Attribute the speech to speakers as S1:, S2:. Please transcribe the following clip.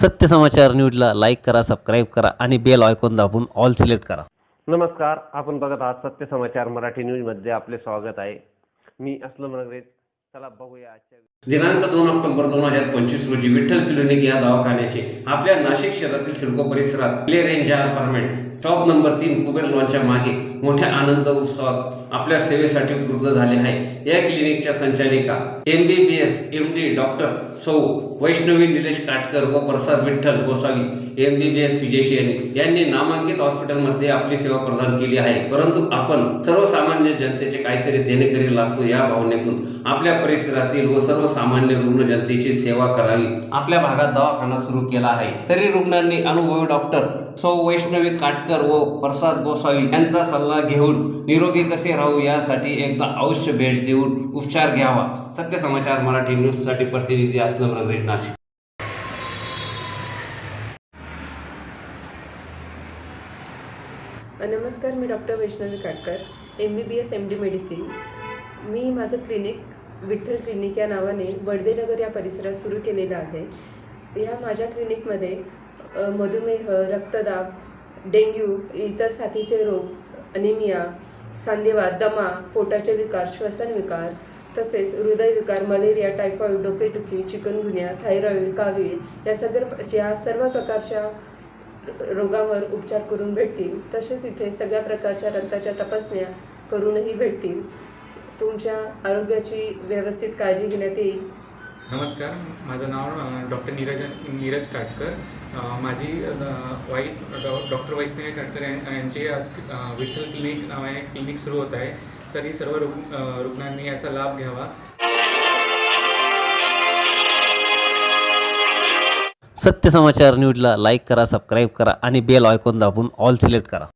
S1: सत्य समाचार न्यूजला लाईक करा सबस्क्राईब करा आणि बेल आयकॉन दाबून ऑल सिलेक्ट करा.
S2: नमस्कार आपण बघत आहात सत्य समाचार मराठी न्यूजमध्ये आपले स्वागत आहे. मी असलम नगरे चला बघूया आजच्या
S3: दिनांक दोन ऑक्टोबर दोन हजार पंचवीस रोजी विठ्ठल क्लिनिक या दवाखान्याचे आपल्या नाशिक शहरातील सिडको परिसरात play range apartment top number तीन कुबेर लॉनच्या मागे मोठ्या आनंद उत्सवात आपल्या सेवेसाठी उपलब्ध झाले आहे. या क्लिनिकच्या संचालिका M B B S M D doctor Sau Vaishnavi Nilesh Katkar व Prasad Vitthal Gosavi M B B S physician यांनी नामांकित हॉस्पिटलमध्ये आपली सेवा प्रदान केली आहे. परंतु आपण सर्वसामान्य जनतेचे काहीतरी देणेकरी लागतो या भावनेतून आपल्या परिसरातील व सर्वसामान्य रुग्ण जनतेची सेवा करावी. आपल्या भागात दवाखाना सुरू केला आहे. तरी रुग्णांनी अनुभवी डॉक्टर सौ वैष्णवी काटकर व प्रसाद गोसावी यांचा सल्ला घेऊन निरोगी कसे राहू यासाठी एकदा अवश्य भेट देऊन उपचार घ्यावा. सत्य समाचार मराठी न्यूजसाठी प्रतिनिधी असलम नगरी नाशिक.
S4: नमस्कार मी doctor Vaishnavi Katkar M B B S M D medicine मी माझं क्लिनिक विठ्ठल क्लिनिक या नावाने बडदेनगर या परिसरात सुरू केलेलं आहे. ह्या माझ्या क्लिनिकमध्ये मधुमेह रक्तदाब डेंग्यू इतर साथीचे रोग अनिमिया सांधेवात दमा पोटाचे विकार श्वसन विकार तसेच हृदयविकार मलेरिया टायफॉईड डोकेदुखी चिकनगुन्या थायरॉईड कावीळ या सगळ्या या सर्व प्रकारच्या रोगावर उपचार करून भेटतील. तसेच इथे सगळ्या प्रकारच्या रक्ताच्या तपासण्या करूनही भेटतील. तुमच्या आरोग्याची व्यवस्थित काळजी घेण्यात येईल.
S5: नमस्कार माझं नाव डॉक्टर नीरज नीरज काटकर. माझी वाईफ डॉक्टर वैष्णवी काटकर यांचे आज विठ्ठल क्लिनिक नावाने क्लिनिक सुरू होत आहे. तरी सर्व रुग् रुग्णांनी याचा लाभ घ्यावा.
S1: सत्य समाचार न्यूजला लाईक करा सबस्क्राईब करा आणि बेल आयकॉन दाबून ऑल सिलेक्ट करा.